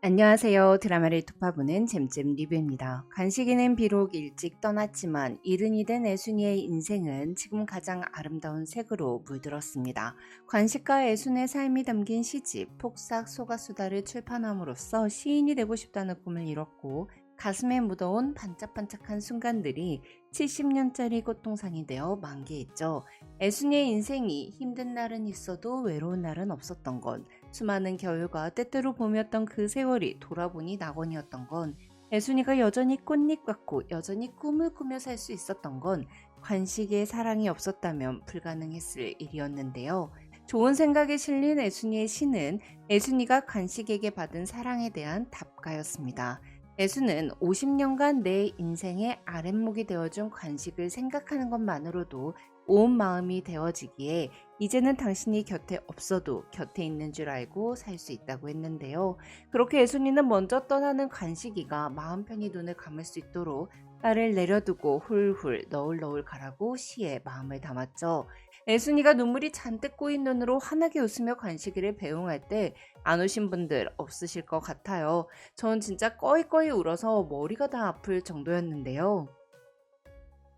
안녕하세요. 드라마를 독파보는 잼잼 리뷰입니다. 간식이는 비록 일찍 떠났지만 이른이 된 애순이의 인생은 지금 가장 아름다운 색으로 물들었습니다. 관식과 애순의 삶이 담긴 시집 폭삭 소가수다를 출판함으로써 시인이 되고 싶다는 꿈을 이뤘고 가슴에 묻어온 반짝반짝한 순간들이 70년짜리 꽃동산이 되어 만개했죠. 애순이의 인생이 힘든 날은 있어도 외로운 날은 없었던 건 수많은 겨울과 때때로 봄이었던 그 세월이 돌아보니 낙원이었던 건 애순이가 여전히 꽃잎 같고 여전히 꿈을 꾸며 살 수 있었던 건 관식의 사랑이 없었다면 불가능했을 일이었는데요. 좋은 생각에 실린 애순이의 시는 애순이가 관식에게 받은 사랑에 대한 답가였습니다. 애수는 50년간 내 인생의 아랫목이 되어준 관식을 생각하는 것만으로도 온 마음이 되어지기에 이제는 당신이 곁에 없어도 곁에 있는 줄 알고 살 수 있다고 했는데요. 그렇게 애순이는 먼저 떠나는 관식이가 마음 편히 눈을 감을 수 있도록 딸을 내려두고 훌훌 너울너울 가라고 시에 마음을 담았죠. 애순이가 눈물이 잔뜩 꼬인 눈으로 환하게 웃으며 관식이를 배웅할 때 안 오신 분들 없으실 것 같아요. 전 진짜 꺼이꺼이 울어서 머리가 다 아플 정도였는데요.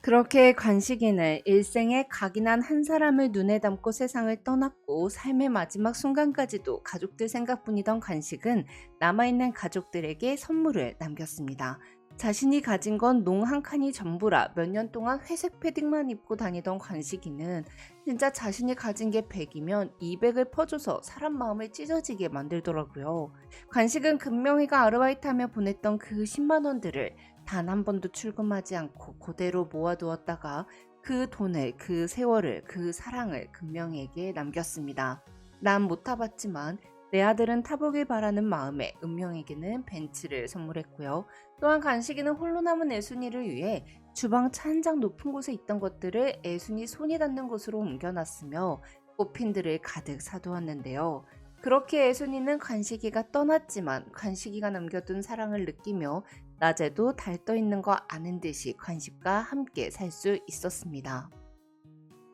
그렇게 관식이는 일생에 각인한 한 사람을 눈에 담고 세상을 떠났고 삶의 마지막 순간까지도 가족들 생각뿐이던 관식은 남아있는 가족들에게 선물을 남겼습니다. 자신이 가진 건 농 한 칸이 전부라 몇 년 동안 회색 패딩만 입고 다니던 관식이는 진짜 자신이 가진 게 100이면 200을 퍼줘서 사람 마음을 찢어지게 만들더라고요. 관식은 금명이가 아르바이트하며 보냈던 그 10만 원들을 단 한 번도 출금하지 않고 그대로 모아두었다가 그 돈을, 그 세월을, 그 사랑을 금명이에게 남겼습니다. 난 못 타봤지만 내 아들은 타보길 바라는 마음에 은명에게는 벤츠를 선물했고요. 또한 간식이는 홀로 남은 애순이를 위해 주방 차한장 높은 곳에 있던 것들을 애순이 손이 닿는 곳으로 옮겨놨으며 꽃핀들을 가득 사두었는데요. 그렇게 애순이는 간식이가 떠났지만 간식이가 남겨둔 사랑을 느끼며 낮에도 달떠 있는 거 아는 듯이 간식과 함께 살 수 있었습니다.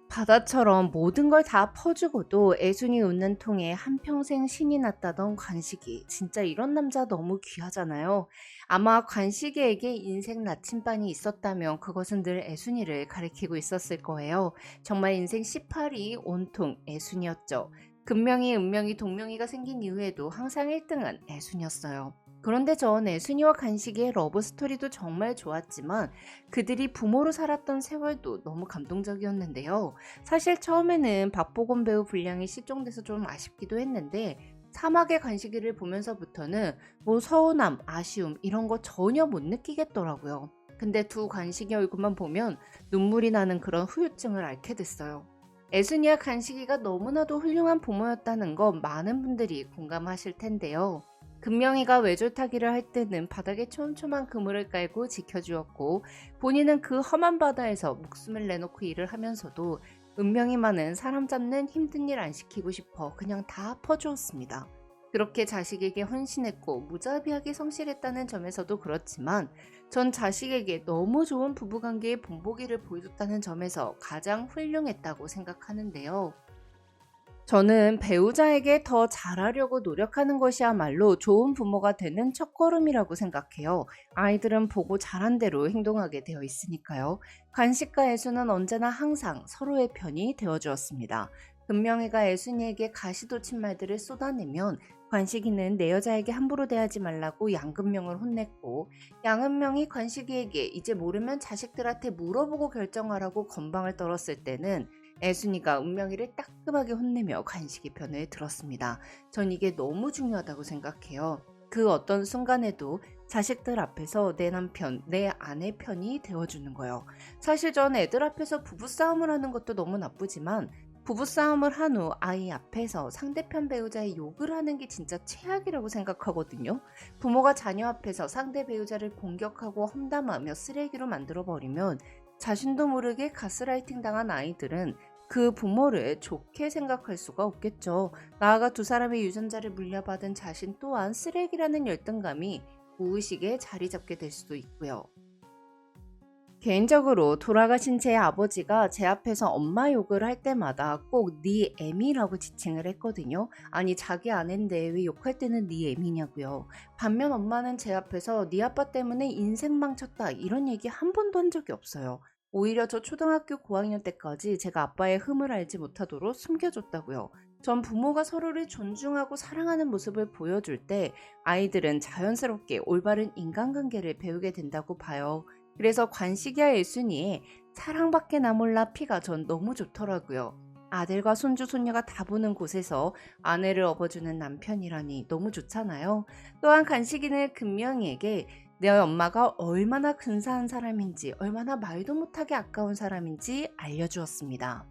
바다처럼 모든 걸 다 퍼주고도 애순이 웃는 통에 한평생 신이 났다던 관식이 진짜 이런 남자 너무 귀하잖아요. 아마 관식이에게 인생 나침반이 있었다면 그것은 늘 애순이를 가리키고 있었을 거예요. 정말 인생 18이 온통 애순이었죠. 금명이, 은명이, 동명이가 생긴 이후에도 항상 1등은 애순이었어요. 그런데 전 애순이와 간식의 러브 스토리도 정말 좋았지만 그들이 부모로 살았던 세월도 너무 감동적이었는데요. 사실 처음에는 박보검 배우 분량이 실종돼서 좀 아쉽기도 했는데 사막의 간식이를 보면서부터는 뭐 서운함, 아쉬움 이런 거 전혀 못 느끼겠더라고요. 근데 두 간식이 얼굴만 보면 눈물이 나는 그런 후유증을 앓게 됐어요. 애순이와 간식이가 너무나도 훌륭한 부모였다는 거 많은 분들이 공감하실 텐데요. 금명이가 외줄타기를 할 때는 바닥에 촘촘한 그물을 깔고 지켜주었고 본인은 그 험한 바다에서 목숨을 내놓고 일을 하면서도 은명이만은 사람 잡는 힘든 일 안 시키고 싶어 그냥 다 퍼주었습니다. 그렇게 자식에게 헌신했고 무자비하게 성실했다는 점에서도 그렇지만 전 자식에게 너무 좋은 부부관계의 본보기를 보여줬다는 점에서 가장 훌륭했다고 생각하는데요. 저는 배우자에게 더 잘하려고 노력하는 것이야말로 좋은 부모가 되는 첫걸음이라고 생각해요. 아이들은 보고 잘한 대로 행동하게 되어 있으니까요. 간식과 애수는 언제나 항상 서로의 편이 되어 주었습니다. 금명이가 애순이에게 가시도친 말들을 쏟아내면 관식이는 내 여자에게 함부로 대하지 말라고 양금명을 혼냈고 양은명이 관식이에게 이제 모르면 자식들한테 물어보고 결정하라고 건방을 떨었을 때는 애순이가 운명이를 따끔하게 혼내며 관식이 편을 들었습니다. 전 이게 너무 중요하다고 생각해요. 그 어떤 순간에도 자식들 앞에서 내 남편, 내 아내 편이 되어주는 거예요. 사실 전 애들 앞에서 부부싸움을 하는 것도 너무 나쁘지만 부부싸움을 한 후 아이 앞에서 상대편 배우자의 욕을 하는 게 진짜 최악이라고 생각하거든요. 부모가 자녀 앞에서 상대 배우자를 공격하고 험담하며 쓰레기로 만들어버리면 자신도 모르게 가스라이팅 당한 아이들은 그 부모를 좋게 생각할 수가 없겠죠. 나아가 두 사람의 유전자를 물려받은 자신 또한 쓰레기라는 열등감이 무의식에 자리 잡게 될 수도 있고요. 개인적으로 돌아가신 제 아버지가 제 앞에서 엄마 욕을 할 때마다 꼭 네 애미라고 지칭을 했거든요. 아니 자기 아내인데 왜 욕할 때는 네 애미냐고요. 반면 엄마는 제 앞에서 네 아빠 때문에 인생 망쳤다 이런 얘기 한 번도 한 적이 없어요. 오히려 저 초등학교 고학년 때까지 제가 아빠의 흠을 알지 못하도록 숨겨줬다고요. 전 부모가 서로를 존중하고 사랑하는 모습을 보여줄 때 아이들은 자연스럽게 올바른 인간관계를 배우게 된다고 봐요. 그래서 관식이와 일순이의 사랑밖에 나 몰라 피가 전 너무 좋더라고요. 아들과 손주 손녀가 다 보는 곳에서 아내를 업어주는 남편이라니 너무 좋잖아요. 또한 간식이는 금명이에게 내 엄마가 얼마나 근사한 사람인지 얼마나 말도 못하게 아까운 사람인지 알려주었습니다.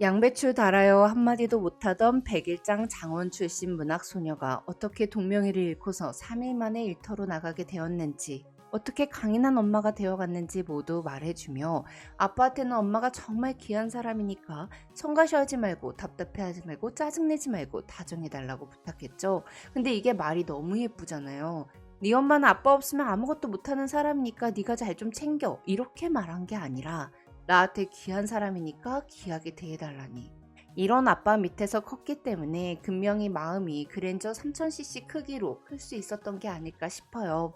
양배추 달아요 한마디도 못하던 백일장 장원 출신 문학 소녀가 어떻게 동명이를 잃고서 3일 만에 일터로 나가게 되었는지 어떻게 강인한 엄마가 되어갔는지 모두 말해주며 아빠한테는 엄마가 정말 귀한 사람이니까 성가셔하지 말고 답답해하지 말고 짜증내지 말고 다정해달라고 부탁했죠. 근데 이게 말이 너무 예쁘잖아요. 네 엄마는 아빠 없으면 아무것도 못하는 사람이니까 네가 잘 좀 챙겨 이렇게 말한 게 아니라 나한테 귀한 사람이니까 귀하게 대해달라니 이런 아빠 밑에서 컸기 때문에 금명이 마음이 그랜저 3000cc 크기로 클 수 있었던 게 아닐까 싶어요.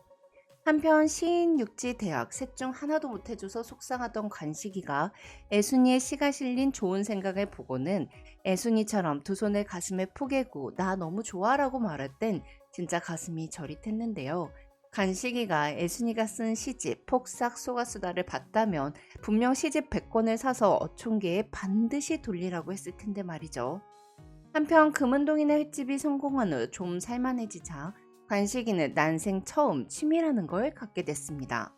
한편 시인 육지 대학 셋 중 하나도 못해줘서 속상하던 관식이가 애순이의 시가 실린 좋은 생각을 보고는 애순이처럼 두 손을 가슴에 푸개고 나 너무 좋아라고 말할 땐 진짜 가슴이 저릿했는데요. 간식이가 애순이가 쓴 시집 폭삭 속아수다를 봤다면 분명 시집 100권을 사서 어촌계에 반드시 돌리라고 했을 텐데 말이죠. 한편 금은동이네 횟집이 성공한 후 좀 살만해지자 관식이는 난생 처음 취미라는 걸 갖게 됐습니다.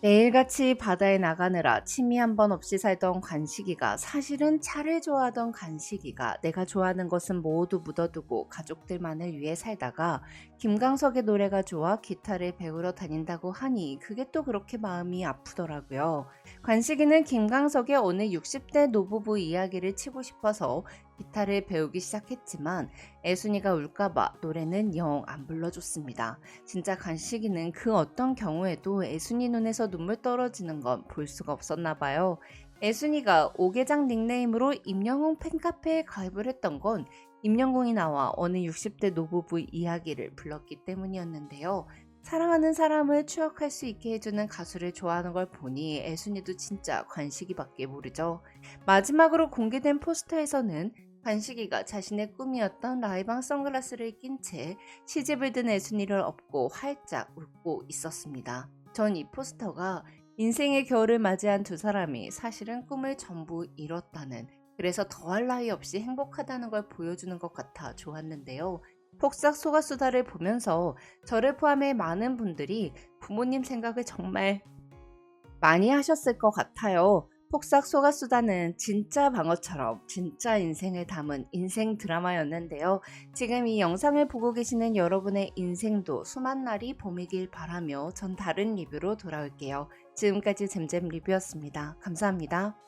매일같이 바다에 나가느라 취미 한 번 없이 살던 관식이가 사실은 차를 좋아하던 관식이가 내가 좋아하는 것은 모두 묻어두고 가족들만을 위해 살다가 김광석의 노래가 좋아 기타를 배우러 다닌다고 하니 그게 또 그렇게 마음이 아프더라고요. 관식이는 김광석의 어느 60대 노부부 이야기를 치고 싶어서 기타를 배우기 시작했지만 애순이가 울까봐 노래는 영 안 불러줬습니다. 진짜 간식이는 그 어떤 경우에도 애순이 눈에서 눈물 떨어지는 건 볼 수가 없었나 봐요. 애순이가 오계장 닉네임으로 임영웅 팬카페에 가입을 했던 건 임영웅이 나와 어느 60대 노부부 이야기를 불렀기 때문이었는데요. 사랑하는 사람을 추억할 수 있게 해주는 가수를 좋아하는 걸 보니 애순이도 진짜 관식이밖에 모르죠. 마지막으로 공개된 포스터에서는 관식이가 자신의 꿈이었던 라이방 선글라스를 낀 채 시집을 든 애순이를 업고 활짝 웃고 있었습니다. 전 이 포스터가 인생의 겨울을 맞이한 두 사람이 사실은 꿈을 전부 이뤘다는 그래서 더할 나위 없이 행복하다는 걸 보여주는 것 같아 좋았는데요. 폭삭 소가수다를 보면서 저를 포함해 많은 분들이 부모님 생각을 정말 많이 하셨을 것 같아요. 폭삭 소가수다는 진짜 방어처럼 진짜 인생을 담은 인생 드라마였는데요. 지금 이 영상을 보고 계시는 여러분의 인생도 수만 날이 봄이길 바라며 전 다른 리뷰로 돌아올게요. 지금까지 잼잼 리뷰였습니다. 감사합니다.